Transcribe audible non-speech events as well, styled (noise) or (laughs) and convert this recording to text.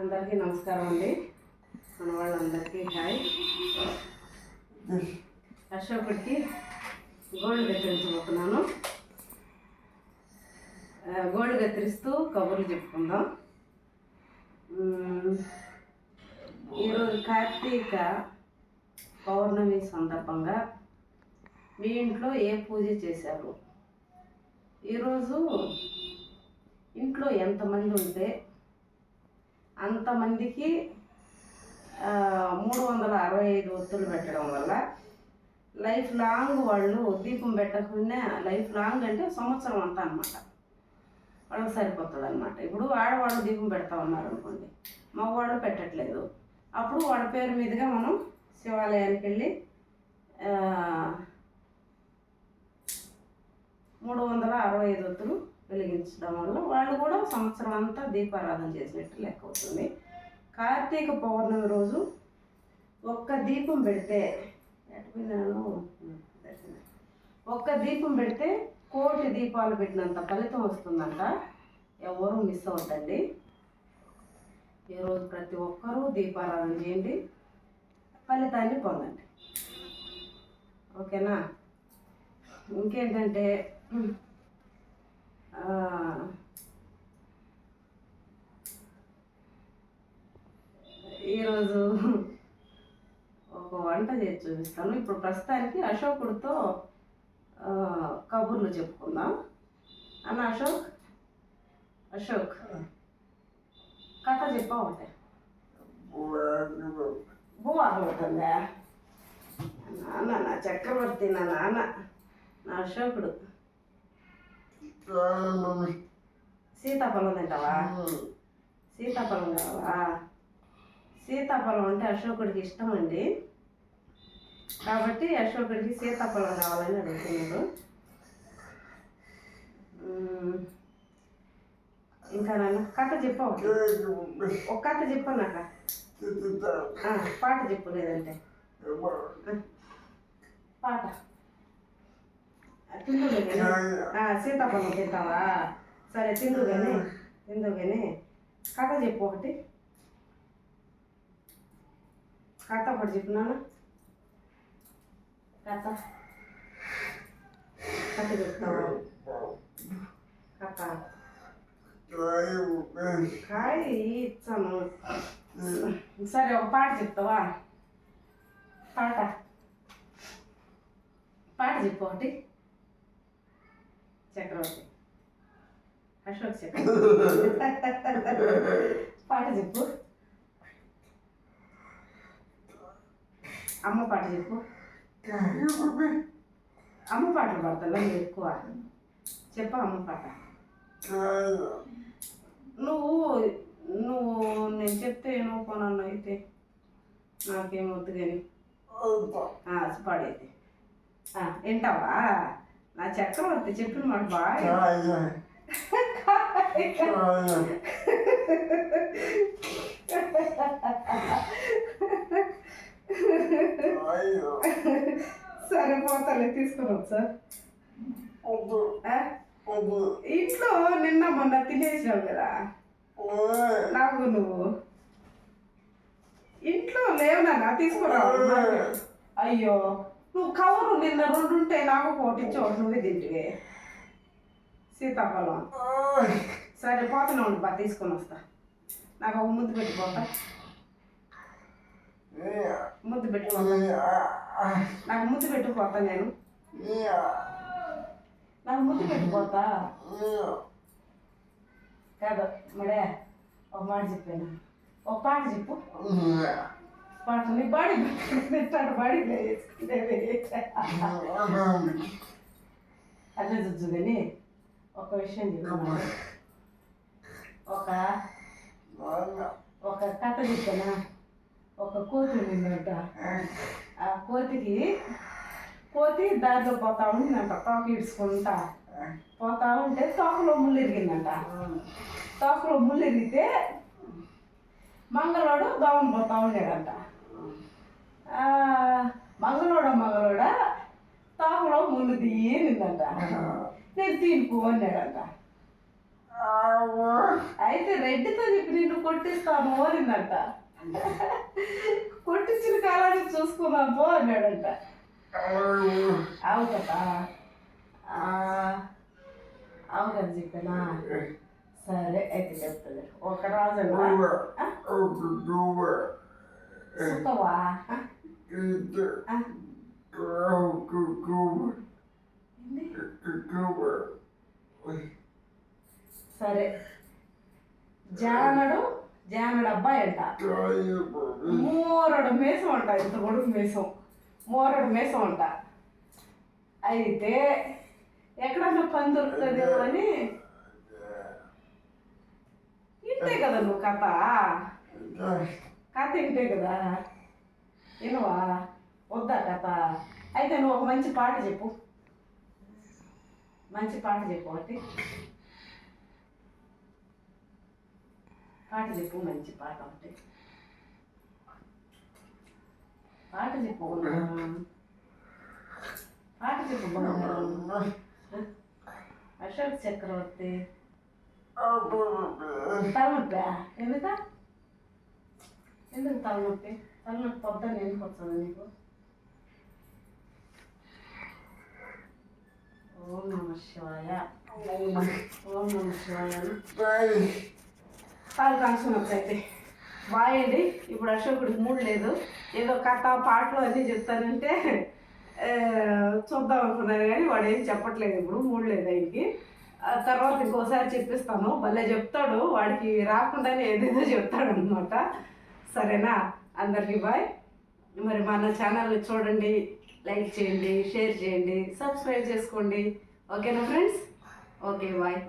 అందరికీ నమస్కారం అండి. మన వాళ్ళందరికీ హాయ్. అశోకుడికి గోల్డ్ కత్తిరించబోతున్నాను గోల్డ్ కత్తిరిస్తూ కబుర్లు చెప్పుకుందాం. ఈరోజు కార్తీక పౌర్ణమి సందర్భంగా మీ ఇంట్లో ఏ పూజ చేశారు? ఈరోజు ఇంట్లో ఎంతమంది ఉంటే అంతమందికి మూడు వందల అరవై ఐదు ఒత్తులు పెట్టడం వల్ల లైఫ్ లాంగ్ వాళ్ళు దీపం పెట్టకుండా లైఫ్ లాంగ్ అంటే సంవత్సరం అంతా అనమాట వాళ్ళకి సరిపోతుంది అనమాట ఇప్పుడు ఆడవాళ్ళు దీపం పెడతా ఉన్నారు అనుకోండి మగవాళ్ళు పెట్టట్లేదు. అప్పుడు వాళ్ళ పేరు మీదుగా మనం శివాలయానికి వెళ్ళి మూడు వందల అరవై ఐదు ఒత్తులు వెలిగించడం వల్ల వాళ్ళు కూడా సంవత్సరం అంతా దీపారాధన చేసినట్టు లెక్క అవుతుంది. కార్తీక పౌర్ణమి రోజు ఒక్క దీపం పెడితే ఎటుపోయినాను? ఒక్క దీపం పెడితే కోటి దీపాలు పెట్టినంత ఫలితం వస్తుందంట. ఎవరు మిస్ అవుతండి ఈరోజు ప్రతి ఒక్కరూ దీపారాధన చేయండి. ఫలితాన్ని పొందండి. ఓకేనా? ఇంకేంటంటే ఈరోజు ఒక వంట చేసి చూపిస్తాను. ఇప్పుడు ప్రస్తుతానికి అశోకుడితో కబుర్లు చెప్పుకుందాం. అన్న అశోక్? అశోక్ కథ చెప్పా ఒకటే బువ్వ అవుతుందా నాన్న నా చక్రవర్తి నా నాన్న నా అశోకుడు. సీతాఫలం తింటావా సీతాఫలం కావాలా సీతాఫలం అంటే అశోకుడికి ఇష్టం అండి కాబట్టి అశోకుడికి సీతాఫలం కావాలని అడుగుతున్నాడు. ఇంకా నాన్న కథ చెప్పు. ఒకటి. ఒక కథ చెప్పు నాక పాట చెప్పు లేదంటే. పాట. ఆ, సీతాఫలం తింటావా సరే తిందు కానీ తిందు కానీ కథ చెప్పు ఒకటి కథ ఒకటి చెప్పు నాన్న కథ కథ చెప్తావా కథ కాయ ఇచ్చాను సరే ఒక పాట చెప్తావా పాట పాట చెప్పు ఒకటి చక్రవర్తి. అశోక్ చక్రవర్తి. (laughs) పాట చెప్పు. అమ్మ పాట చెప్పు. అమ్మ పాటలు పాడతా ఎక్కువ. చెప్పు అమ్మ పాట. నువ్వు నువ్వు నేను చెప్తే ఏమో కొనన్ను అయితే నాకేమొద్దు కానీ. పాడైతే. వింటావా? నా చక్రవర్తి చెప్పిన మాట బాగా సరే పోతాలే తీసుకుని వచ్చా. ఇంట్లో నిన్న మొన్న తినేసావు కదా? నాకు నువ్వు. ఇంట్లో లేవు నాన్న తీసుకురావు అయ్యో. నువ్వు కవరు నిన్న రెండు ఉంటే నాకు ఒకటి ఇచ్చావు నువ్వే తింటివే. సీతాఫలం. సరే పోతున్నా ఉండు బా తీసుకొని వస్తా. నాకు ఒక ముద్దు పెట్టిపోతా ముద్దు పెట్టిపోతా నాకు ముద్దు పెట్టిపోతా నేను. నాకు ముద్దు పెట్టిపోతా కాదు మడే ఒక మాట చెప్పాను. ఒక పాట చెప్పు. నీ బాడీ పెట్టాడు బాడీ అట్లా చూచు కానీ ఒక విషయం చెప్పాను ఒక ఒక కథ చెప్పానా? ఒక కోతి ఉండిందంట. ఆ కోతికి కోతి దారిలో పోతా ఉండిందంట తోక ఇడుచుకుంటా పోతా ఉంటే తోకలో ముళ్ళు ఇరిగిందంట. తోకలో ముళ్ళు ఇరిగితే మంగళోడు దోమను పోతా ఉండేదంట మంగళోడ మంగళోడ తోకలో ముళ్ళు తీయిందంట నేను తీనుపు అన్నాడంట. అయితే రెడ్డితో చెప్పి నిన్ను కొట్టిస్తాను అనిందంట. కొట్టించిన కాలానికి చూసుకుందాం పో అన్నాడంట అవు కదా ఆ, అవు కదా చెప్పానా? సరే అయితే చెప్తుంది ఒక రాజు సుఖవా? సరే జానడు జానడు అబ్బాయి అంట. మోరడు మేసం అంట ఇంత కొడుకు మేసం. మోరడు మేసం అంట. అయితే ఎక్కడన్నా పని దొరుకుతుందేమో అని కదా నువ్వు కథ? కథ ఇంటే కదా? వినవా? వద్దా కథ? అయితే నువ్వు ఒక మంచి పాట చెప్పు. మంచి పాట చెప్పు ఒకటి. పాట చెప్పు మంచి పాట ఒకటి. పాట చెప్పు. పాట చెప్పు. అశోక్ చక్రవర్తి. తలనొప్పా ఎందుక? ఎందుకు తలనొప్పి? తలనొప్పి పొద్దున్న ఎందుకు వస్తుంది నీకు? ఓం నమ శివాయ. ఓం నమ శివాయ. కాలు కాన్సం అయితే బాయండి ఇప్పుడు అశోకుడికి మూడు లేదు. ఏదో కథ పాటలు అన్నీ చెప్తానంటే చూద్దాం అనుకున్నారు కానీ వాడు ఏం చెప్పట్లేదు ఇప్పుడు. మూడు లేదు ఆయనకి. తర్వాత ఇంకోసారి చెప్పిస్తాను. భలే చెప్తాడు. వాడికి రాకుండానే ఏదేదో చెప్తాడు అనమాట సరేనా? అందరికీ బాయ్. మరి మన ఛానల్ చూడండి లైక్ చేయండి షేర్ చేయండి సబ్స్క్రైబ్ చేసుకోండి. ఓకేనా ఫ్రెండ్స్? Okay bye.